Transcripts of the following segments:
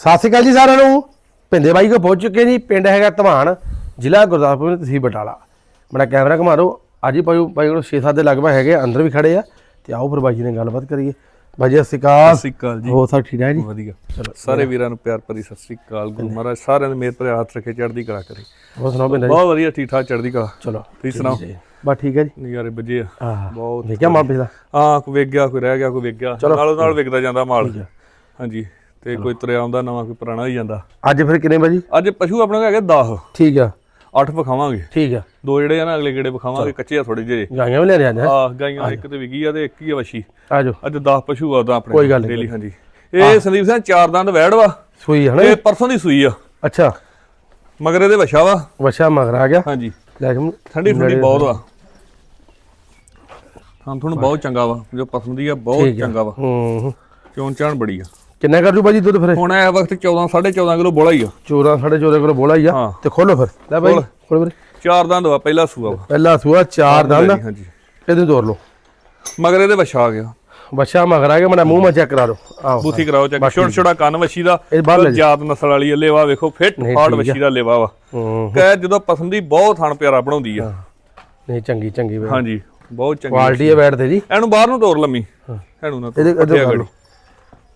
ਸਤਿ ਸ਼੍ਰੀ ਅਕਾਲ ਜੀ ਸਾਰਿਆਂ ਨੂੰ। ਪਿੰਦੇ ਬਾਈ ਕੋ ਪਹੁੰਚ ਚੁੱਕੇ ਜੀ ਪਿੰਡ ਹੈਗਾ ਧਵਾਨ ਜ਼ਿਲ੍ਹਾ ਗੁਰਦਾਸਪੁਰ ਤਹਿਸੀਲ ਬਟਾਲਾ। ਬੜਾ ਕੈਮਰਾ ਘੁਮਾ ਦਿਓ। ਅੱਜ ਹੀ ਭਾਈ ਭਾਈ ਕੋਲ 6-7 ਦੇ ਲਗਭਗ ਹੈਗੇ ਅੰਦਰ ਵੀ ਖੜੇ ਆ। ਤੇ ਆਓ ਫਿਰ ਬਾਈ ਜੀ ਨੇ ਗੱਲਬਾਤ ਕਰੀਏ। ਬਾਈ ਜੀ ਸਤਿ ਸ਼੍ਰੀ ਅਕਾਲ। ਸਤਿ ਸ਼੍ਰੀ ਅਕਾਲ ਜੀ। ਹੋਰ ਸਭ ਠੀਕ ਹੈ ਜੀ? ਵਧੀਆ। ਸਾਰੇ ਵੀਰਾਂ ਨੂੰ ਪਿਆਰ ਭਰੀ ਸਤਿ ਸ਼੍ਰੀ ਅਕਾਲ ਗੁਰੂ ਮਹਾਰਾਜ। ਸਾਰਿਆਂ ਦੇ ਮੇਰ ਭਰੇ ਹੱਥ ਰੱਖੇ ਚੜ੍ਹਦੀ ਕਲਾ ਕਰੇ। ਹੋਰ ਸੁਣਾਓ ਜੀ? ਬਹੁਤ ਵਧੀਆ ਠੀਕ ਠਾਕ ਚੜ੍ਹਦੀ ਕਲਾ। ਚਲੋ ਤੁਸੀਂ ਸੁਣਾਓ? ਬਸ ਠੀਕ ਹੈ ਜੀ। ਨਜ਼ਾਰੇ ਵੱਜੇ ਆ। ਆਹ ਬਹੁਤ ਦੇਖਿਆ ਮਾਂ ਪਿਛਲਾ ਹਾਂ ਕੋਈ ਵੇਖ ਗਿਆ ਕੋਈ ਰਹਿ ਗਿਆ ਕੋਈ ਵੇਖ ਗਿਆ ਨਾਲੋਂ ਨਾਲ ਵਿਕਦਾ ਜਾਂਦਾ ਮਾਲ। ਹਾਂਜੀ। ਤੇ ਕੋਈ ਤੁਰਿਆ ਆਉਂਦਾ ਨਵਾਂ ਕੋਈ ਪੁਰਾਣਾ ਹੀ ਜਾਂਦਾ। ਅੱਜ ਫਿਰ ਕਿੰਨੇ ਵਜੇ ਅੱਜ ਪਸ਼ੂ ਆਪਣੇ ਕੋਲ ਹੈਗੇ 10 ਠੀਕ ਆ। 8 ਵਿਖਾਵਾਂਗੇ। ਠੀਕ ਆ। ਦੋ ਜਿਹੜੇ ਆ ਨਾ ਅਗਲੇ ਗੇੜੇ ਵਿਖਾਵਾਂਗੇ ਕੱਚੇ ਆ ਥੋੜੇ ਜਿਹੇ। ਗਾਈਆਂ ਵੀ ਲੈ ਰਿਆ ਜਾ ਆ ਗਾਈਆਂ ਇੱਕ ਤੇ ਵਿਕੀ ਆ ਤੇ ਇੱਕ ਹੀ ਆ ਵਸ਼ੀ ਆ ਅੱਜ 10 ਪਸ਼ੂ ਆ ਆਪਣੇ ਕੋਈ ਗੱਲ ਨੀ, ਡੇਲੀ ਹਾਂਜੀ। ਇਹ ਸੰਦੀਪ ਸਿੰਘ ਚਾਰ ਦੰਦ ਵੈੜ ਵਾ। ਸੂਈ ਹਨਾ ਇਹ? ਪਰਸੋਂ ਦੀ ਸੂਈ ਆ। ਅੱਛਾ। ਮਗਰ ਇਹਦੇ ਵਛਾ ਵਾ। ਵਛਾ ਮਗਰ ਆ ਗਿਆ। ਹਾਂਜੀ। ਲੈ ਕੇ ਠੰਡੀ ਠੰਡੀ ਬਹੁਤ ਵਾ ਹਾਂ ਤੁਹਾਨੂੰ ਬਹੁਤ ਚੰਗਾ ਵਾ। ਜੋ ਪਸੰਦੀ ਆ ਬਹੁਤ ਚੰਗਾ ਵਾ। ਹੂੰ। ਹੂੰ। ਚੋਣ ਚਾਣ ਬੜੀ ਆ। ਕਿੰਨਾ ਕਰ ਜੂ ਬਾਜੀ ਦੁੱਧ ਫਿਰ ਹੁਣ ਇਹ ਵਕਤ 14 14.5 ਕਿਲੋ ਬੋਲਾ ਹੀ ਆ। 14 14.5 ਕਿਲੋ ਬੋਲਾ ਹੀ ਆ। ਤੇ ਖੋਲੋ ਫਿਰ। ਲੈ ਬਾਈ ਖੋਲੋ ਵੀਰੇ। ਚਾਰ ਦੰਦ ਵਾ ਪਹਿਲਾ ਸੂਆ ਵਾ। ਪਹਿਲਾ ਸੂਆ ਚਾਰ ਦੰਦ। ਹਾਂਜੀ, ਇਹਨੂੰ ਤੋੜ ਲਓ। ਮਗਰ ਇਹਦੇ ਵਛਾ ਆ ਗਿਆ। ਬੱਚਾ ਮਗਰ ਆ ਗਿਆ ਮੜਾ ਮੂੰਹ ਮਾ ਚੈੱਕ ਕਰਾ ਲਓ। ਆਓ ਬੂਥੀ ਕਰਾਓ ਚੈੱਕ ਛੋਟਾ ਛੋਟਾ ਕੰਨ ਵਛੀ ਦਾ ਜਾਤ ਨਸਲ ਵਾਲੀ ਲੇਵਾ ਵੇਖੋ ਫਿੱਟ ਫਾੜ ਵਛੀ ਦਾ ਲੇਵਾ ਵਾ। ਕਹਿ ਜਦੋਂ ਪਸੰਦੀ ਬਹੁਤ ਥਣ ਪਿਆਰਾ ਬਣਾਉਂਦੀ ਆ। ਨਹੀਂ ਚੰਗੀ ਚੰਗੀ ਹਾਂਜੀ ਬਹੁਤ ਚੰਗੀ ਕੁਆਲਿਟੀ ਹੈ ਬੈਠ ਤੇ ਜੀ। ਇਹਨੂੰ ਬਾਹਰ ਨੂੰ ਤੋਰ ਲੰਮੀ। ਇਹਨੂੰ ਨਾ ਤੋਰ। ਇਹਦੇ ਇਹਦੇ ਕਰ ਲਓ।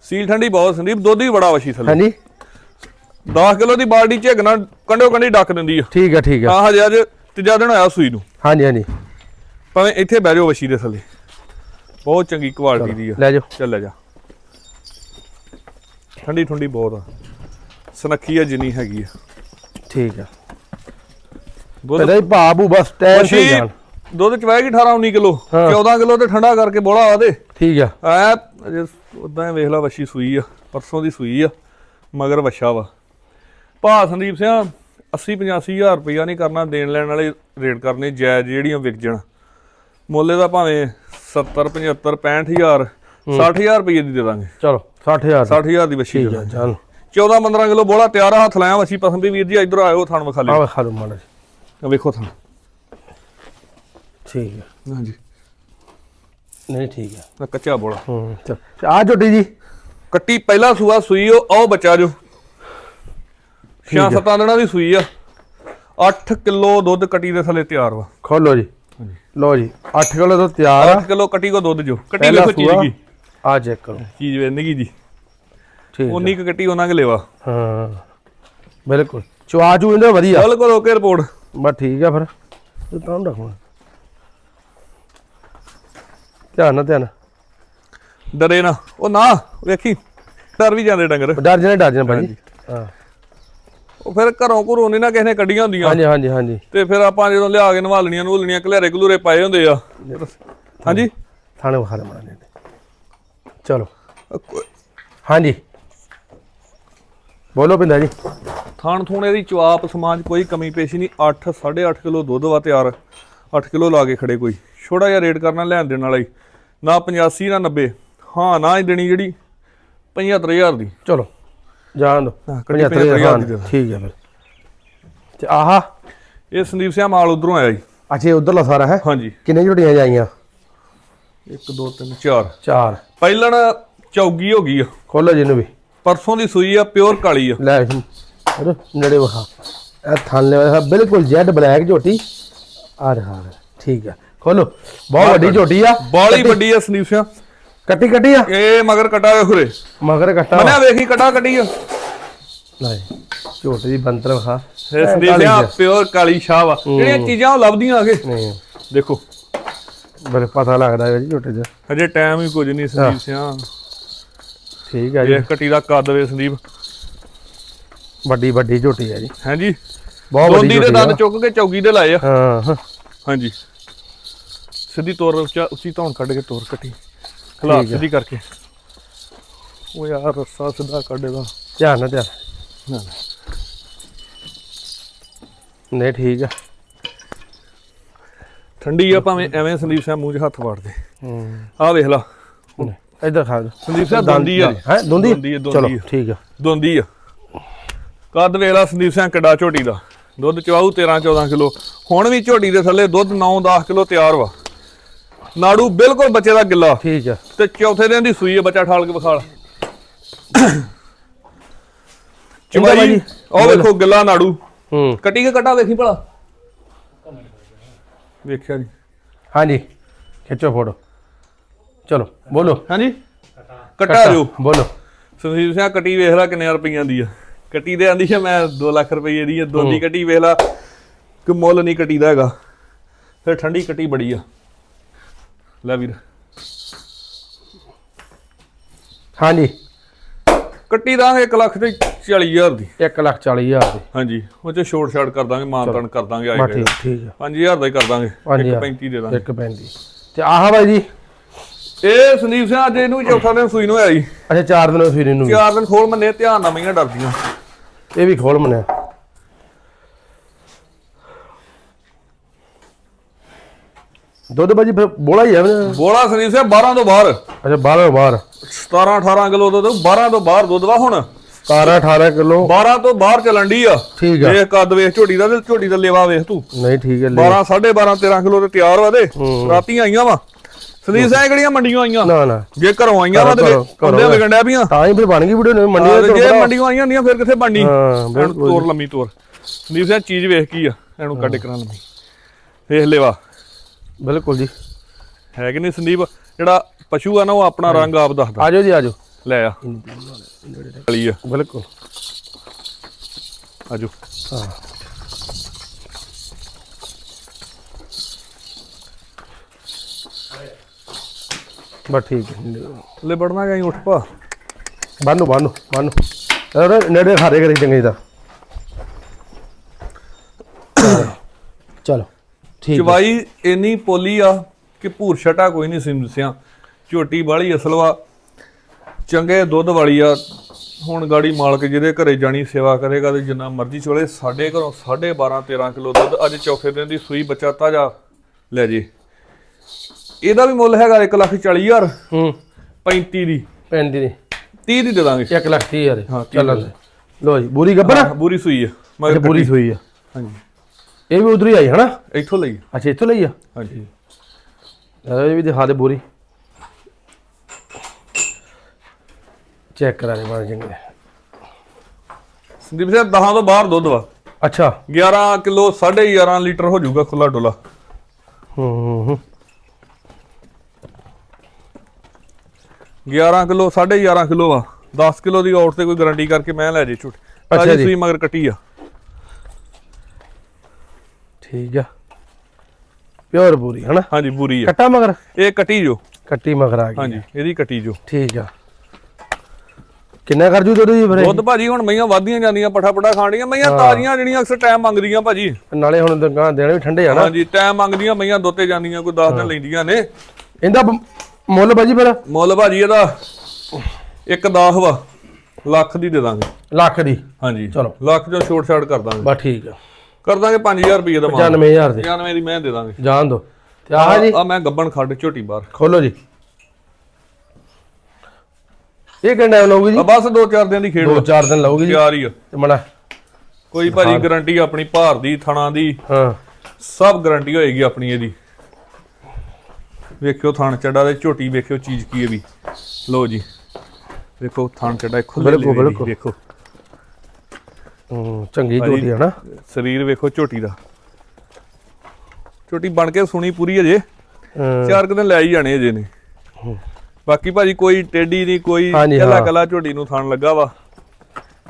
ਸੀਲ ਠੰਡੀ ਬਹੁਤ ਸੰਦੀਪ ਦੁੱਧ ਵੀ ਬੜਾ ਵਛੀ ਥੱਲੇ। ਹਾਂਜੀ। 10 ਕਿਲੋ ਦੀ ਬਾਲਟੀ ਝੇਗਣਾ ਕੰਡੋ ਕੰਡੀ ਡੱਕ ਦਿੰਦੀ ਆ। ਠੀਕ ਆ ਠੀਕ ਆ। ਆਹ ਹਜੇ ਅੱਜ ਤੀਜਾ ਦਿਨ ਹੋਇਆ ਸੂਈ ਨੂੰ। ਹਾਂਜੀ ਹਾਂਜੀ। ਭਾਵੇਂ ਇੱਥੇ ਬਹਿ ਜਾਓ ਵਸ਼ੀ ਦੇ ਥੱਲੇ। ਬਹੁਤ ਚੰਗੀ ਕੁਆਲਿਟੀ ਦੀ ਆ। ਲੈ ਜਾਓ। ਚੱਲ ਲੈ ਜਾ। ਠੰਡੀ ਠੰਡੀ ਬਹੁਤ ਆ। ਸਨੱਖੀ ਆ ਜਿੰਨੀ ਹੈਗੀ ਆ। ਠੀਕ ਆ। ਪਹਿਲਾਂ ਹੀ ਭਾਬੂ ਬਸ ਟਾਈਮ ਵਸ਼ੀ ਜਾਣ। ਦੁੱਧ ਚ ਗਈ 18 19 ਕਿਲੋ। ਹਾਂ। 14 ਕਿਲੋ ਤੇ ਠੰਡਾ ਕਰਕੇ ਬੋਲਾ ਆ ਦੇ ਠੀਕ ਆ। ਐ ਉਦਾਂ ਹੀ ਵੇਖ ਲਾ ਵਸ਼ੀ ਸੂਈ ਆ ਪਰਸੋਂ ਦੀ ਸੂਈ ਆ ਮਗਰ ਵਛਾ ਵਾ। ਭਾ ਸੰਦੀਪ ਸਿੰਘ 80 85000 ਰੁਪਇਆ ਨਹੀਂ ਕਰਨਾ ਦੇਣ ਲੈਣ ਵਾਲੇ ਰੇਟ ਕਰਨੇ ਜਾਇਜ਼ ਜਿਹੜੀਆਂ ਵਿਕ ਜਾਣ ਮੁੱਲੇ ਦਾ ਭਾਵੇਂ 70 75 65000 60000 ਰੁਪਏ ਦੀ ਦੇ ਦਾਂਗੇ। ਚਲੋ 60000 60000 ਦੀ। ਆ ਚੱਲ। 14 15 ਕਿਲੋ ਬੋਲਾ ਤਿਆਰ ਆ ਹੱਥ ਲਾਇਆ ਵਛੀ ਪਸੰਦੀ ਵੀਰ ਜੀ ਇਧਰ ਆਇਓ ਥਣ ਵਿਖਾ ਲਿਓ। ਆਹ ਖਾ ਲਓ ਮਾੜਾ। ਵੇਖੋ ਥਣ। ਠੀਕ ਆ। ਹਾਂਜੀ। ਨਹੀਂ ਠੀਕ ਆ। ਆਹ ਕੱਚਾ ਬੋਲਾ। ਹੂੰ ਚਲ। ਆ ਝੋਟੀ ਜੀ। ਕੱਟੀ ਪਹਿਲਾ ਸੂਆ ਸੂਈ ਉਹ ਆਓ ਬੱਚਾ ਜੋ ਛਾਂ ਸੱਤਾਂ ਦਿਨਾਂ ਦੀ ਸੂਈ ਆ। 8 ਕਿਲੋ ਦੁੱਧ ਕੱਟੀ ਦੇ ਥੱਲੇ ਤਿਆਰ ਵਾ। ਖੋਲੋ ਜੀ। ਲਓ ਜੀ 8 ਕਿਲੋ ਤੋਂ ਤਿਆਰ ਆ। 8 ਕਿਲੋ ਕੱਟੀ ਕੋ ਦੁੱਧ ਜੋ। ਕੱਟੀ ਪਹਿਲਾ ਵੇਖੋ ਚੀਜ਼ ਸੂਆ ਕੀ। ਆ ਚੈੱਕ ਕਰੋ। ਚੀਜ਼ ਵੇਂਦਗੀ ਜੀ। ਠੀਕ। ਉਨੀ ਕੁ ਕੱਟੀ ਉਹਨਾਂ ਕੇ ਲੈਵਾ। ਹਾਂ ਬਿਲਕੁਲ। ਚਵਾ ਚੂ ਇਹਦਾ ਵਧੀਆ। ਬਿਲਕੁਲ ਓਕੇ ਰਿਪੋਰਟ। ਬਸ ਠੀਕ ਆ ਫਿਰ। ਤਾਂ ਰੱਖੋ ਧਿਆਨ ਨਾਲ ਧਿਆਨ ਨਾਲ। ਡਰੇ ਨਾ। ਉਹ ਨਾ ਵੇਖੀ। ਡਰ ਵੀ ਜਾਂਦੇ ਡੰਗਰ। ਡਰ ਜਣੇ ਡਰ ਜਣੇ ਭਾਜੀ। ਹਾਂ। ਉਹ ਫਿਰ ਘਰੋਂ ਘਰੋਂ ਨਹੀਂ ਨਾ ਕਿਸੇ ਨੇ ਕੱਢੀਆਂ ਹੁੰਦੀਆਂ। ਹਾਂਜੀ ਹਾਂਜੀ ਹਾਂਜੀ। ਤੇ ਫਿਰ ਆਪਾਂ ਜਦੋਂ ਲਿਆ ਕੇ ਨਵਾਲਣੀਆਂ ਨਵਾਲਣੀਆਂ ਘਲੇਰੇ ਘਲੂਰੇ ਪਾਏ ਹੁੰਦੇ ਆ। ਹਾਂਜੀ। ਥਾਣੇ ਵਿਖਾ ਦੇ। ਚਲੋ। ਹਾਂਜੀ। ਬੋਲੋ ਪਿੰਦਾ ਜੀ। ਥਾਣ ਥੂਣੇ ਦੀ ਚਵਾਪ ਸਮਾਜ ਕੋਈ ਕਮੀ ਪੇਸ਼ੀ ਨਹੀਂ। 8 8.5 ਕਿਲੋ ਦੁੱਧ ਵਾ ਤਿਆਰ। 8 ਕਿਲੋ ਲਾ ਕੇ ਖੜੇ ਕੋਈ। ਛੋਟਾ ਜਿਹਾ ਰੇਟ ਕਰਨਾ ਲੈਣ ਦੇਣ ਵਾਲਾ ਹੀ। ਨਾ 85 ਨਾ 90 ਹਾਂ ਨਾ ਹੀ ਦੇਣੀ ਜਿਹੜੀ 75000 ਦੀ। ਚਲੋ ਜਾਣ ਦੋ। ਹਾਂ, ਕੱਢੀ 75,000 75,000 ਦੀ ਠੀਕ ਹੈ ਫਿਰ। ਤੇ ਆਹਾ। ਇਹ ਸੰਦੀਪ ਸਿੰਘ ਮਾਲ ਉਧਰੋਂ ਆਇਆ ਜੀ। ਅੱਛਾ ਉਧਰਲਾ ਸਾਰਾ ਹੈ? ਹਾਂਜੀ। ਕਿੰਨੇ ਝੋਟੀਆਂ ਜਾਈਆਂ? 1 2 3 4 ਚਾਰ। ਪਹਿਲਣ ਚੌਗੀ ਹੋ ਗਈ ਆ। ਖੋਲੋ ਜੀ ਇਹਨੂੰ ਵੀ। ਪਰਸੋਂ ਦੀ ਸੂਈ ਆ ਪਿਓਰ ਕਾਲੀ ਆ। ਲੈ ਨੇੜੇ ਵਿਖਾ। ਇਹ ਥਾਲੇ ਵਾਲਾ ਬਿਲਕੁਲ ਜੈਡ ਬਲੈਕ ਝੋਟੀ। ਆ ਰਹਾ ਠੀਕ ਹੈ ਖੋਲੋ। ਬਹੁਤ ਵੱਡੀ ਝੋਟੀ ਆ। ਬਾਲੀ ਵੱਡੀ ਆ ਸੰਦੀਪ ਸਿੰਘ ਕੱਟੀ ਕੱਟੀ ਆ? ਇਹ ਮਗਰ ਕਟਾ ਵੇ ਖੁਰੇ। ਮਗਰ ਕੱਟਾ ਮਨਿਆ ਵੇਖੀ ਕਟਾ ਕੱਢੀ ਆ। ਲੈ ਝੋਟੀ ਦੀ ਬੰਤਰ ਵਿਖਾ। ਇਹ ਸਿੰਘ ਪਿਓਰ ਕਾਲੀ ਸ਼ਾਹ ਵਾ। ਜਿਹੜੀਆਂ ਚੀਜ਼ਾਂ ਉਹ ਲੱਭਦੀਆਂ ਆਗੇ ਨਹੀਂ। ਦੇਖੋ। ਬੜੇ ਪਤਾ ਲੱਗਦਾ ਹੈ ਜੀ ਝੋਟੀ ਦਾ ਹਜੇ ਟਾਈਮ ਹੀ ਕੁਝ ਨਹੀਂ ਸੰਦੀਪ ਸਿੰਘ ਠੀਕ ਹੈ ਜੀ। ਇਹ ਕੱਟੀ ਦਾ ਕੱਦ ਵੇ ਸੰਦੀਪ ਵੱਡੀ ਵੱਡੀ ਝੋਟੀ ਹੈ ਜੀ? ਹਾਂਜੀ ਬਹੁਤ ਵੱਡੀ ਦੇ ਦੰਦ ਚੁੱਕ ਕੇ ਚੌਗੀ ਦੇ ਲਾਏ ਆ। ਹਾਂ। ਹਾਂਜੀ। ਸਿੱਧੀ ਤੋਰ ਉੱਚਾ ਉੱਚੀ ਧੌਣ ਕੱਢ ਕੇ ਤੋਰ ਕੱਟੀ। ਖਲਾ ਸਿੱਧੀ ਕਰਕੇ। ਉਹ ਯਾਰ ਰੱਸਾ ਸਿੱਧਾ ਕੱਢੇਗਾ ਧਿਆਨ ਨਾਲ ਧਿਆਨ। ਨਹੀਂ ਠੀਕ ਆ। ਠੰਡੀ ਆ ਭਾਵੇਂ ਐਵੇਂ ਸੰਦੀਪ ਸਿੰਘ ਮੂੰਹ 'ਚ ਹੱਥ ਵਾੜਦੇ ਹੂੰ। ਆਹ ਵੇਖ ਲਾ। ਇੱਧਰ ਖਾ ਦੋ ਸੰਦੀਪ ਸਿੰਘ ਦੰਦੀ ਆ। ਹੈ ਦੁੰਦੀ ਦੁੰਦੀ ਆ, ਦੁੰਦੀ ਚਲੋ ਆ। ਠੀਕ ਆ। ਦੋਂਦੀ ਆ। ਕੱਦ ਵੇਖ ਲਾ ਸੰਦੀਪ ਸਿੰਘ ਕਿੱਡਾ ਝੋਟੀ ਦਾ। ਦੁੱਧ ਚਵਾਉ 13 14 ਕਿਲੋ। ਹੁਣ ਵੀ ਝੋਟੀ ਦੇ ਥੱਲੇ ਦੁੱਧ 9 10 ਕਿਲੋ ਤਿਆਰ ਵਾ। ਨਾੜੂ ਬਿਲਕੁਲ ਬੱਚੇ ਦਾ ਗਿੱਲਾ। ਠੀਕ ਆ। ਤੇ ਚੌਥੇ ਦਿਨ ਦੀ ਸੂਈ ਹੈ ਬੱਚਾ ਠਾਲ ਕੇ ਵਿਖਾਲ। ਭਾਜੀ ਉਹ ਵੇਖੋ ਗਿੱਲਾ ਨਾੜੂ। ਹੂੰ। ਕੱਟੀ ਕੇ ਕੱਟਾ ਵੇਖੀ ਭਲਾ? ਵੇਖਿਆ ਜੀ ਹਾਂਜੀ। ਖਿੱਚੋ ਫੋਟੋ। ਚਲੋ ਬੋਲੋ। ਹਾਂਜੀ? ਕੱਟਾ ਜੋ ਬੋਲੋ। ਸੰਦੀਪ ਸਿੰਘ ਕੱਟੀ ਵੇਖ ਲੈ ਕਿੰਨੇ ਰੁਪਈਆਂ ਦੀ ਆ। ਕੱਟੀ ਦੇ ਆਂਦੀ ਆ ਮੈਂ 2 ਲੱਖ ਰੁਪਏ ਦੀ ਆ ਦੋਨੀ ਕੱਟੀ ਵੇਖ ਲੈ। ਕਿ ਮੁੱਲ ਨਹੀਂ ਕੱਟੀ ਦਾ ਹੈਗਾ। ਫਿਰ ਠੰਡੀ ਕੱਟੀ ਬੜੀ ਆ। ਲੈ ਵੀਰ। ਹਾਂਜੀ। ਕੱਟੀ ਦਾਂਗੇ 1 ਲੱਖ ਤੇ 40000 ਦੀ। 1 ਲੱਖ 40 ਹਜ਼ਾਰ ਦੀ। ਹਾਂਜੀ ਉਹ ਚ ਛੋਟ ਛਾੜ ਕਰ ਦਾਂਗੇ ਮਾਨਤਾਨ ਕਰ ਦਾਂਗੇ ਆਈ ਬਾ ਠੀਕ ਠੀਕ ਆ। 5000 ਦਾ ਹੀ ਕਰ ਦਾਂਗੇ ਪੰਜ ਹਜ਼ਾਰ। 1.35 ਦੇ ਦਾਂਗੇ। 135 ਤੇ ਆਹ ਬਾਈ ਜੀ। ਇਹ ਸੰਦੀਪ ਸਿੰਘ ਅੱਜ ਇਹਨੂੰ ਚੌਥਾ ਦਿਨ ਸੂਈ ਨੂੰ ਜੀ। ਅੱਛਾ ਚਾਰ ਦਿਨ ਫਿਰ ਇਹਨੂੰ ਵੀ। ਚਾਰ ਦਿਨ ਖੋਲ ਮੰਨੇ ਧਿਆਨ ਨਾਲ ਮਈਆਂ ਡਰਦੀਆਂ। ਇਹ ਵੀ ਖੋਲ ਮਨਿਆ ਦੁੱਧ ਬਾਜੀ ਫਿਰ ਬੋਲਾ ਹੀ ਹੈ? ਬੋਲਾ ਸੰਦੀਪ ਸਿੰਘ 12 ਤੋਂ ਬਾਹਰ। ਅੱਛਾ ਬਾਹਰੋਂ ਬਾਹਰ। 17 18 ਕਿਲੋ ਦੁੱਧ 12 ਤੋਂ ਬਾਹਰ ਦੁੱਧ ਵਾ ਹੁਣ। 17 18 ਕਿਲੋ। 12 ਤੋਂ ਬਾਹਰ ਚੱਲਣ ਡਈ ਆ। ਠੀਕ ਆ। ਵੇਖ ਕੱਦ ਵੇਖ ਝੋਟੀ ਦਾ ਤੇ ਝੋਟੀ ਦਾ ਲੇਵਾ ਵੇਖ ਤੂੰ। ਨਹੀਂ ਠੀਕ ਹੈ ਲੈ। 12 12.5 13 ਕਿਲੋ ਤੇ ਤਿਆਰ ਵਾ ਦੇ ਰਾਤੀ ਆਈਆਂ ਵਾ। ਸੰਦੀਪ ਸਿੰਘ ਕਿਹੜੀਆਂ ਮੰਡੀਆਂ ਆਈਆਂ? ਨਾ ਨਾ। ਜੇ ਘਰੋਂ ਆਈਆਂ ਵਾ ਤੇ ਘਰੋਂ- ਘਰੋਂ ਪਈਆਂ। ਤਾਂ ਹੀ ਫਿਰ ਬਣ ਗਈ ਵੀਡੀਓ ਨੇ ਮੰਡੀ ਦੇ ਤੇ ਜੇ ਮੰਡੀਆਂ ਆਈਆਂ ਹੁੰਦੀਆਂ ਫਿਰ ਕਿੱਥੇ ਬਣਨੀ? ਹਾਂ ਬਿਲਕੁਲ ਤੋਰ ਲੰਮੀ ਤੋਰ। ਸੰਦੀਪ ਸਿੰਘ ਚੀਜ਼ ਵੇਖ ਕੀ ਆ ਇਹਨੂੰ ਕੱਢ ਕਰਾਂ ਲੰਮੀ। ਵੇਖ ਲੈਵਾ। ਬਿਲਕੁਲ ਜੀ। ਹੈ ਕਿ ਨਹੀਂ ਸੰਦੀਪ? ਜਿਹੜਾ ਪਸ਼ੂ ਆ ਨਾ ਉਹ ਆਪਣਾ ਰੰਗ ਆਪ ਦੱਸਦਾ। ਆਜੋ ਜੀ ਆਜੋ ਲੈ ਆ। ਕਲੀ ਆ। ਬਿਲਕੁਲ। ਆਜੋ ਹਾਂ। ਬਸ ਠੀਕ ਹੈ। ਲੈ ਬੜਨਾ ਗਈ ਉੱਠ ਪਾ? ਬਾਨੂ ਬਾਨੂ ਬਾਨੂ ਅਰੇ ਨੇੜੇ ਖਾਰੇ ਕਰੀ ਚੰਗੀ ਦਾ ਚਲੋ। ਚਵਾਈ ਇੰਨੀ ਪੋਲੀ ਆ ਕਿ ਭੂਰ ਛਟਾ ਕੋਈ ਨਹੀਂ ਸੀ ਦੱਸਿਆ। ਝੋਟੀ ਵਾਲੀ ਅਸਲ ਵਾ ਚੰਗੇ ਦੁੱਧ ਵਾਲੀ ਆ। ਹੁਣ ਗਾੜੀ ਮਾਲਕ ਜਿਹਦੇ ਘਰੇ ਜਾਣੀ ਸੇਵਾ ਕਰੇਗਾ ਤੇ ਜਿੰਨਾ ਮਰਜ਼ੀ ਚੋਲੇ ਸਾਡੇ ਘਰੋਂ 12.5 13 ਕਿਲੋ ਦੁੱਧ ਅੱਜ ਚੌਥੇ ਦਿਨ ਦੀ ਸੂਈ ਬੱਚਾ ਤਾਜਾ। ਲੈ ਜੇ। ਇਹਦਾ ਵੀ ਮੁੱਲ ਹੈਗਾ 1 ਲੱਖ 40 ਹਜ਼ਾਰ। ਹੂੰ। 35 ਦੀ। ਪੈਂਦੀ ਨਹੀਂ 30 ਦੀ ਦੇ ਦਾਂਗੇ। 1 ਲੱਖ 30 ਹਜ਼ਾਰ। ਹਾਂ, ਤੀਹ ਚੱਲਣ ਦੇ। ਲੋ। ਜੀ ਬੂਰੀ ਗੱਬਰ ਬੁਰੀ ਸੂਈ ਆ। ਮਗਰ ਪੂਰੀ ਹੋਈ ਆ। ਹਾਂਜੀ। ਇਹ ਵੀ ਉਧਰ ਹੀ ਆਈ ਹਨਾ? ਇੱਥੋਂ ਲਈ। ਅੱਛਾ ਇੱਥੋਂ ਲਈ ਆ? ਹਾਂਜੀ। ਇਹ ਵੀ ਦਿਖਾ ਦੇ ਬੂਰੀ। ਚੈੱਕ ਕਰਾ ਦੇ ਬਾਅਦ ਚੰਗੇ। ਸੰਦੀਪ ਸਿੰਘ 10 ਤੋਂ ਬਾਹਰ ਦੁੱਧ ਵਾ। ਅੱਛਾ। 11 ਕਿਲੋ 11.5 ਲੀਟਰ ਹੋ ਜਾਊਗਾ ਖੁੱਲਾ ਡੁੱਲਾ ਹੂੰ ਹੂੰ ਹੂੰ। 11 ਕਿਲੋ 11.5 ਕਿਲੋ ਆ। 10 ਕਿਲੋ ਦੀ ਆਊਟ ਤੇ ਕੋਈ ਗਾਰੰਟੀ ਕਰਕੇ ਮੈਂ ਲੈ ਜੇ ਛੁੱਟ ਅੱਛਾ ਅੱਛਾ ਜੀ। ਸੂਈ ਮਗਰ ਕੱਟੀ ਆ। ਠੀਕ ਆ। ਪਿਓਰ ਬੂਰੀ ਹਨਾ? ਹਾਂਜੀ ਬੁਰੀ ਆ। ਕੱਟਾ ਮਗਰ? ਇਹ ਕੱਟੀ ਜੋ। ਕੱਟੀ ਮਗਰ ਆ ਗਈ ਹਾਂਜੀ ਇਹਦੀ ਕੱਟੀ ਜੋ। ਠੀਕ ਆ। ਕਿੰਨਾ ਕਰ ਜੂ ਦੁੱਧ ਜੀ ਫਿਰ? ਦੁੱਧ ਭਾਜੀ ਹੁਣ ਮਈਆਂ ਵਾਧੀਆਂ ਜਾਂਦੀਆਂ ਪਠਾ ਪਠਾ ਖਾਣੀਆਂ। ਮਈਆਂ ਤਾਜ਼ੀਆਂ ਜਿਹੜੀਆਂ ਅਕਸਰ ਟਾਈਮ ਮੰਗਦੀਆਂ ਭਾਜੀ। ਨਾਲੇ ਹੁਣ ਦੁਕਾਨ ਦੇਣੇ ਵੀ ਠੰਡੇ ਆ ਨਾ। ਹਾਂਜੀ ਟਾਈਮ ਮੰਗਦੀਆਂ ਮਈਆਂ ਦੋਤੇ ਜਾਂਦੀਆਂ ਕੋਈ 10 ਦਿਨ ਲੈਂਦੀਆਂ ਨੇ। ਇਹਦਾ ਮੁੱਲ ਬਾਜੀ ਫਿਰ? ਮੁੱਲ ਭਾਜੀ ਇਹਦਾ ਇੱਕ 10 ਵਾ ਲੱਖ ਦੀ ਦੇ ਦਾਂਗੇ। ਲੱਖ ਦੀ। ਹਾਂਜੀ ਚਲੋ। ਲੱਖ ਜੋ ਛੋਟ ਛਾੜ ਕਰ ਦਾਂਗੇ। ਬਸ ਠੀਕ ਆ। ਕਰ ਦਾਂਗੇ 5000 ਰੁਪਏ ਦਾ ਮਾਲ। 95000 ਦੇ। 95 ਦੀ ਮੈਂ ਦੇ ਦਾਂਗੇ। ਜਾਣ ਦੋ। ਤੇ ਆਹ ਜੀ। ਆ ਮੈਂ ਗੱਬਣ ਖੱਡ ਝੋਟੀ ਬਾਹਰ। ਖੋਲੋ ਜੀ। ਇਹ ਕਿੰਨਾ ਟਾਈਮ ਲਊਗੀ ਜੀ? ਬਸ ਦੋ ਚਾਰ ਦਿਨ ਦੀ ਖੇਡ ਦੋ ਵਾ। ਚਾਰ ਦਿਨ ਲਊਗੀ ਜੀ। ਤਿਆਰ ਹੀ ਆ। ਤੇ ਮਣਾ ਕੋਈ ਭਾਜੀ ਗਾਰੰਟੀ ਆਪਣੀ ਭਾਰ ਦੀ ਥਣਾ ਦੀ। ਹਾਂ। ਸਭ ਗਾਰੰਟੀ ਹੋਏਗੀ ਆਪਣੀ ਇਹਦੀ। ਵੇਖਿਓ ਥਣ ਚੱਡਾ ਦੇ ਝੋਟੀ ਵੇਖਿਓ ਚੀਜ਼ ਕੀ ਹੈ ਵੀ। ਲਓ ਜੀ। ਵੇਖੋ ਥਣ ਚੱਡਾ ਖੁੱਲੇ ਬਿਲਕੁਲ, ਬਿਲਕੁਲ। ਵੇਖੋ। ਹੂੰ, ਚੰਗੀ ਝੋਟੀ ਹੈ ਨਾ। ਸਰੀਰ ਵੇਖੋ ਝੋਟੀ ਦਾ। ਝੋਟੀ ਬਣ ਕੇ ਸੁਣੀ ਪੂਰੀ ਅਜੇ। ਹਾਂ, ਚਾਰ ਕੁ ਦਿਨ ਲੈ ਹੀ ਜਾਣੇ ਅਜੇ ਨੇ। ਬਾਕੀ ਭਾਜੀ ਕੋਈ ਟੇਡੀ ਨਹੀਂ ਕੋਈ ਹਾਂਜੀ, ਕੱਲਾ ਹਾਂ। ਕੱਲਾ ਝੋਟੀ ਨੂੰ ਥਣ ਲੱਗਾ ਵਾ।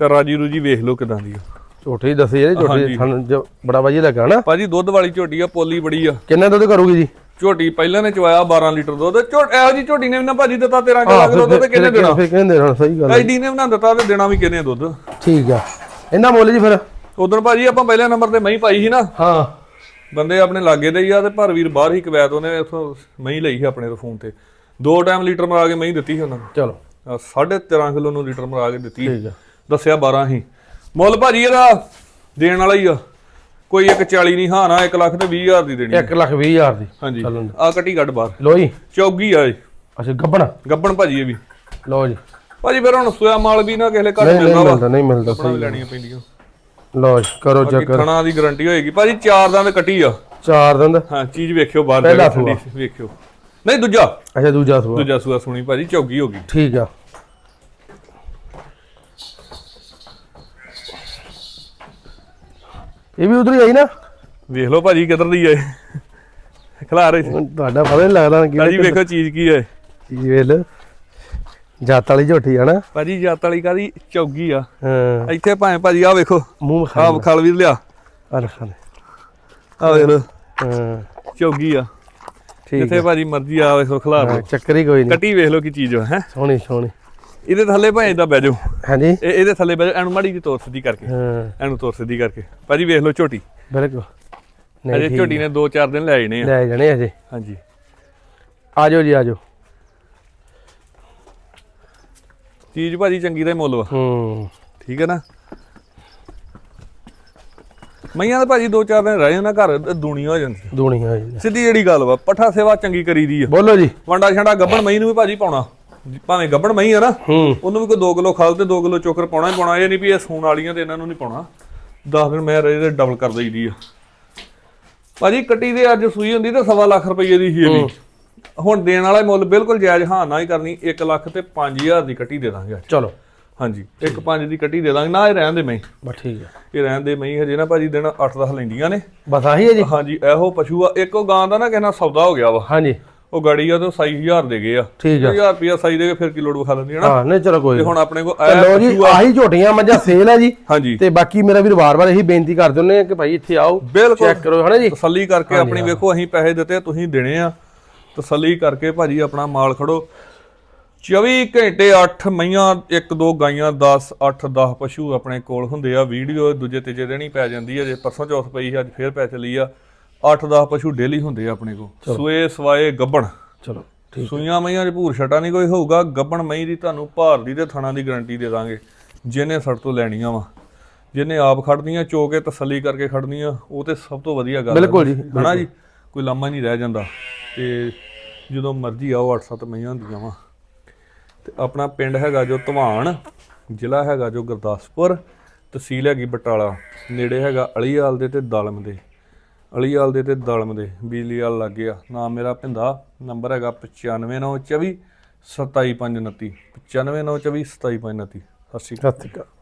ਤੇ ਰਾਜੀ ਰੂਜੀ ਵੇਖ ਲਓ ਕਿਦਾਂ ਦੀ ਆ। ਝੋਟੀ ਦੱਸੀ ਜਿਹੜੀ ਝੋਟੀ ਹਾਂਜੀ। ਸਾਨੂੰ ਜੋ ਬੜਾ ਵਧੀਆ ਲੱਗਾ ਨਾ। ਭਾਜੀ ਦੁੱਧ ਵਾਲੀ ਝੋਟੀ ਆ ਪੋਲੀ ਬੜੀ ਆ। ਕਿੰਨਾ ਦੁੱਧ ਕਰੂਗੀ ਜੀ? ਝੋਟੀ ਪਹਿਲਾਂ ਨੇ ਚਵਾਇਆ 12 ਲੀਟਰ ਦੁੱਧ। ਝੋਟ ਇਹੋ ਜੀ ਝੋਟੀ ਨੇ ਵੀ ਨਾ ਭਾਜੀ ਦਿੱਤਾ 13 ਹਾਂ ਕਿਲੋ ਦੁੱਧ ਤੇ ਕਿੰਨੇ ਦੇਣਾ? ਫਿਰ ਕਹਿੰਦੇ ਹਾਂ ਸਹੀ ਗੱਲ ਹੈ। ਐਡੀ ਨੇ ਵੀ ਨਾ ਦਿੱਤਾ ਤੇ ਦੇਣਾ ਵੀ ਕਿੰਨੇ ਦੁੱਧ? ਠੀਕ ਆ। ਇਹਨਾਂ ਮੁੱਲ ਜੀ ਫਿਰ। ਉਦੋਂ ਭਾਜੀ ਆਪਾਂ ਪਹਿਲੇ ਨੰਬਰ ਤੇ ਮਹੀਂ ਪਾਈ ਸੀ ਨਾ। ਹਾਂ। ਬੰਦੇ ਆਪਣੇ ਲਾਗੇ ਦੇ ਹੀ ਆ ਤੇ ਭਰਵੀਰ ਬਾਹਰ ਹੀ ਕਵੈਤ ਉਹਨੇ ਇਥੋਂ ਮਹੀਂ ਲਈ ਸੀ ਆਪਣੇ ਤੋਂ ਫੋਨ ਤੇ। ਦੋ ਟਾਈਮ ਲੀਟਰ ਮਰਾ ਕੇ ਮਹੀਂ ਦਿੱਤੀ ਸੀ ਉਹਨਾਂ ਨੂੰ। ਚਲੋ। ਆਹ ਸਾਢੇ 13 ਕਿਲੋ ਨੂੰ ਲੀਟਰ ਮਰਾ ਕੇ ਦਿੱਤੀ। ਠੀਕ ਆ। ਦੱਸਿਆ 12 ਹੀ ਮੁੱਲ ਭਾਜੀ ਇਹਦਾ ਦੇਣ ਵਾਲਾ ਹੀ ਆ। ਕੋਈ ਇੱਕ 40 ਨਹੀਂ ਹਾਂ ਨਾ 1 ਲੱਖ ਤੇ 20 ਹਜ਼ਾਰ ਦੀ ਦੇਣੀ ਆ। 1 ਲੱਖ 20 ਹਜ਼ਾਰ ਦੀ। ਹਾਂਜੀ। ਆ ਕੱਟੀ ਕੱਢ ਬਾਹਰ। ਲੋ ਜੀ। ਚੌਗੀ ਆ ਇਹ। ਅੱਛਾ ਗੱਬਣ? ਗੱਬਣ ਭਾਜੀ ਇਹ ਵੀ। ਲੋ ਜੀ। ਭਾਜੀ ਫਿਰ ਹੁਣ ਸੋਇਆ ਮਾਲ ਵੀ ਨਾ ਕਿਸੇ ਘੱਟ ਨਹੀਂ ਨਹੀਂ ਮਿਲਦਾ ਵਾ। ਮਿਲਦਾ ਨਹੀਂ ਮਿਲਦਾ ਆਪਣਾ ਵੀ ਸਹੀ ਲੈਣੀਆਂ ਪੈਂਦੀਆਂ। ਲੋ ਜੀ ਕਰੋ ਬਾਕੀ ਚੱਕਰ ਥਣਾ ਦੀ ਗਾਰੰਟੀ ਹੋਏਗੀ। ਭਾਜੀ ਚਾਰ ਦੰਦ ਕੱਟੀ ਆ। ਚਾਰ ਦੰਦ? ਹਾਂ ਚੀਜ਼ ਵੇਖਿਓ ਬਾਹਰ ਪਹਿਲਾ ਜਾ ਕੇ ਠੰਡੀ ਵੇਖਿਓ। ਨਹੀਂ ਦੂਜਾ। ਅੱਛਾ ਦੂਜਾ ਸੂਆ। ਦੂਜਾ ਸੂਆ ਸੁਣੀ ਭਾਜੀ ਚੌਗੀ ਹੋ ਗਈ। ਠੀਕ ਆ। ਇਹ ਵੀ ਉਧਰ ਹੀ ਆਈ ਨਾ? ਵੇਖ ਲਓ ਭਾਜੀ ਕਿੱਧਰ ਦੀ ਏ ਖਿਲਾਰੇ ਹੁਣ ਤੁਹਾਡਾ ਪਤਾ ਨਹੀਂ ਲੱਗਦਾ ਕਿ ਭਾਜੀ ਵੇਖੋ ਚੀਜ਼ ਕੀ ਏ ਚੀਜ਼ ਵੇਖ ਲਓ। ਜਾਤ ਵਾਲੀ ਝੋਟੀ ਆ ਨਾ? ਭਾਜੀ ਜੱਤ ਵਾਲੀ ਕਾਦੀ ਚੌਗੀ ਆ। ਹਾਂ। ਇੱਥੇ ਭਾਵੇਂ ਭਾਜੀ ਆ ਵੇਖੋ। ਮੂੰਹ ਆ ਖਾ ਖਲ ਵੀ ਲਿਆ। ਆ ਰੱਖਾਂ ਨੇ। ਆ ਵੇਖ ਲਓ। ਹਾਂ। ਚੌਗੀ ਆ। ਠੀਕ ਜਿੱਥੇ ਭਾਜੀ ਮਰਜ਼ੀ ਆ ਵੇਖੋ ਖਿਲਾਰ ਲਓ ਚੱਕਰ ਹੀ ਕੋਈ ਨਹੀਂ। ਕੱਟੀ ਵੇਖ ਲਓ ਕੀ ਚੀਜ਼ ਹੈ? ਸੋਹਣੀ ਸੋਹਣੀ। ਇਹਦੇ ਥੱਲੇ ਭਾਵੇਂ ਇਦਾਂ ਬਹਿ ਜਾਓ। ਹਾਂਜੀ? ਇਹ ਇਹਦੇ ਥੱਲੇ ਬਹਿ ਜਾਓ ਐਨੂੰ ਮਾੜੀ ਜੀ ਤੋਰ ਸਿੱਧੀ ਕਰਕੇ। ਹਾਂ। ਐਨੂੰ ਤੋਰ ਸਿੱਧੀ ਕਰਕੇ। ਭਾਜੀ ਵੇਖ ਲਓ ਝੋਟੀ। ਬਿਲਕੁਲ। ਅਜੇ ਨਹੀਂ ਠੀਕ ਝੋਟੀ ਨੇ 2-4 ਦਿਨ ਲੈ ਜਾਣੇ ਆ। ਲੈ ਜਾਣੇ ਅਜੇ। ਹਾਂਜੀ। ਆਜੋ ਜੀ ਆਜੋ ਚੀਜ਼ ਭਾਜੀ ਚੰਗੀ ਦਾ ਹੀ ਮੁੱਲ ਵਾ। ਹੂੰ। ਠੀਕ ਹੈ ਨਾ? ਮਈਆਂ ਦਾ ਭਾਜੀ 2-4 ਦਿਨ ਰਹਿ ਜਾਂਦਾ ਘਰ ਦੁਨੀਆ ਹੋ ਜਾਂਦੀ ਦੂਣੀ ਆ ਜੀ ਸਿੱਧੀ ਜਿਹੜੀ ਗੱਲ ਵਾ ਪੱਠਾ ਸੇਵਾ ਚੰਗੀ ਕਰੀਦੀ ਆ। ਬੋਲੋ ਜੀ। ਵੰਡਾ ਛੰਡਾ ਗੱਬਣ ਮਈ ਨੂੰ ਵੀ ਭਾਜੀ ਪਾਉਣਾ। ਭਾਵੇਂ ਗੱਬਣ ਮਈ ਆ ਨਾ ਹੂੰ। ਉਹਨੂੰ ਵੀ ਕੋਈ 2 ਕਿਲੋ ਖਲ ਤੇ 2 ਕਿਲੋ ਚੋਕਰ ਪਾਉਣਾ ਹੀ ਪਾਉਣਾ। ਇਹ ਨਹੀਂ ਵੀ ਇਹ ਸੂਣ ਵਾਲੀਆਂ ਤੇ ਇਹਨਾਂ ਨੂੰ ਨਹੀਂ ਪਾਉਣਾ। 10 ਦਿਨ ਮੈਂ ਇਹਦੇ ਡਬਲ ਕਰ ਦਈਦੀ ਆ। ਭਾਜੀ ਕੱਟੀ ਦੇ ਅੱਜ ਸੂਈ ਹੁੰਦੀ ਤੇ ਸਵਾ ਲੱਖ ਰੁਪਏ ਦੀ ਸੀ ਇਹ ਵੀ। ਹੁਣ ਦੇਣ ਵਾਲਾ ਮੁੱਲ ਬਿਲਕੁਲ ਜਾਇਜ਼ ਹਾਂ ਨਾ ਹੀ ਕਰਨੀ 1 ਲੱਖ ਤੇ 5000 ਦੀ ਕੱਟੀ ਦੇ ਦਾਂਗੇ ਅੱਜ। ਚਲੋ। ਹਾਂਜੀ 1 5 ਦੀ ਕੱਟੀ ਦੇ ਦਾਂਗੇ ਨਾ ਇਹ ਰਹਿਣ ਦੇ ਮੈਂ ਬਸ ਠੀਕ ਹੈ। ਇਹ ਰਹਿਣ ਦੇ ਮੈਂ ਹਜੇ ਨਾ ਭਾਜੀ ਦਿਨ 8-10 ਲੈਂਦੀਆਂ ਨੇ। ਬਸ ਆਹੀ ਹੈ ਜੀ। ਹਾਂਜੀ ਇਹੋ ਪਸ਼ੂ ਆ। ਇੱਕ ਗਾਂ ਦਾ ਨਾ ਕਹਿੰਦਾ ਸੌਦਾ ਹੋ ਗਿਆ ਵਾ। ਹਾਂਜੀ। ਉਹ ਗਾੜੀ ਆ ਤੇ 26000 ਦੇ ਗਏ ਆ। ਠੀਕ ਆ। 1000 ਰੁਪਿਆ ਸਾਈ ਦੇ ਕੇ ਫਿਰ ਕਿਲੋ ਵਿਖਾ ਲੈਂਦੀ ਹੈ ਨਾ। ਹਾਂ ਨਹੀਂ ਚਲੋ ਕੋਈ ਤੇ। ਹੁਣ ਆਪਣੇ ਕੋਲ ਲੋ ਜੀ ਆਹੀ ਝੋਟੀਆਂ ਮੱਝਾਂ ਸੇਲ ਹੈ ਜੀ। ਹਾਂਜੀ। ਤੇ ਬਾਕੀ ਮੇਰਾ ਵੀਰ ਵਾਰ-ਵਾਰ ਇਹੀ ਬੇਨਤੀ ਕਰ ਦਿੰਦੇ ਆ ਕਿ ਭਾਈ ਇੱਥੇ ਆਓ ਚੈੱਕ ਕਰੋ ਹਨਾ ਜੀ? ਤਸੱਲੀ ਕਰਕੇ ਆਪਣੀ ਵੇਖੋ ਅਸੀਂ ਪੈਸੇ ਦਿੱਤੇ ਤੁਸੀਂ ਦੇਣੇ ਆ। ਤਸੱਲੀ ਕਰਕੇ ਭਾਜੀ ਆਪਣਾ ਮਾਲ ਖੜੋ। 24 ਘੰਟੇ 8 ਮਈਆਂ ਇੱਕ ਦੋ ਗਾਈਆਂ 10 8 10 ਪਸ਼ੂ ਆਪਣੇ ਕੋਲ ਹੁੰਦੇ ਆ। ਵੀਡੀਓ ਦੂਜੇ ਤੀਜੇ ਦਿਨ ਹੀ ਪੈ ਜਾਂਦੀ ਆ। ਜੇ ਪਰਸੋਂ ਚੌਥ ਪਈ ਅੱਜ ਫੇਰ ਪੈ ਚੱਲੀ ਆ। 8 10 ਪਸ਼ੂ ਡੇਲੀ ਹੁੰਦੇ ਆ ਆਪਣੇ ਕੋਲ। ਸੂਏ ਸਵਾਏ ਗੱਬਣ। ਚਲੋ ਠੀਕ ਸੂਈਆਂ ਮਈਆਂ 'ਚ ਭੂਰ ਛਟਾ ਨਹੀਂ ਕੋਈ ਹੋਊਗਾ। ਗੱਬਣ ਮਈ ਦੀ ਤੁਹਾਨੂੰ ਭਾਰ ਦੀ ਤੇ ਥਣਾ ਦੀ ਗਾਰੰਟੀ ਦੇ ਦਾਂਗੇ। ਜਿਹਨੇ ਸੜ ਤੋਂ ਲੈਣੀਆਂ ਵਾ। ਜਿਹਨੇ ਆਪ ਖੜਦੀਆਂ ਚੋ ਕੇ ਤਸੱਲੀ ਕਰਕੇ ਖੜਨੀਆਂ ਉਹ ਤੇ ਸਭ ਤੋਂ ਵਧੀਆ ਗੱਲ ਆ। ਬਿਲਕੁਲ ਜੀ, ਹਨਾ ਜੀ ਕੋਈ ਲਾਮਾ ਨਹੀਂ ਰਹਿ ਜਾਂਦਾ। ਤੇ ਜਦੋਂ ਮਰਜ਼ੀ ਆਓ 8-7 ਮਈਆਂ ਹੁੰਦੀਆਂ ਵਾ। ਤੇ ਆਪਣਾ ਪਿੰਡ ਹੈਗਾ ਜੋ ਧਵਾਨ, ਜ਼ਿਲ੍ਹਾ ਹੈਗਾ ਜੋ ਗੁਰਦਾਸਪੁਰ, ਤਹਿਸੀਲ ਹੈਗੀ ਬਟਾਲਾ, ਨੇੜੇ ਹੈਗਾ ਅਲੀਵਾਲ ਦੇ ਤੇ ਦਲਮ ਦੇ। ਅਲੀਵਾਲ ਦੇ ਤੇ ਦਲਮ ਦੇ ਬਿਜਲੀ ਵਾਲ ਲੱਗ ਗਿਆ ਨਾਮ ਮੇਰਾ ਭਿੰਦਾ ਨੰਬਰ ਹੈਗਾ 95924 27529 95924 27529 ਸਤਿ ਸ਼੍ਰੀ ਅਕਾਲ। ਸਤਿ ਸ਼੍ਰੀ ਅਕਾਲ।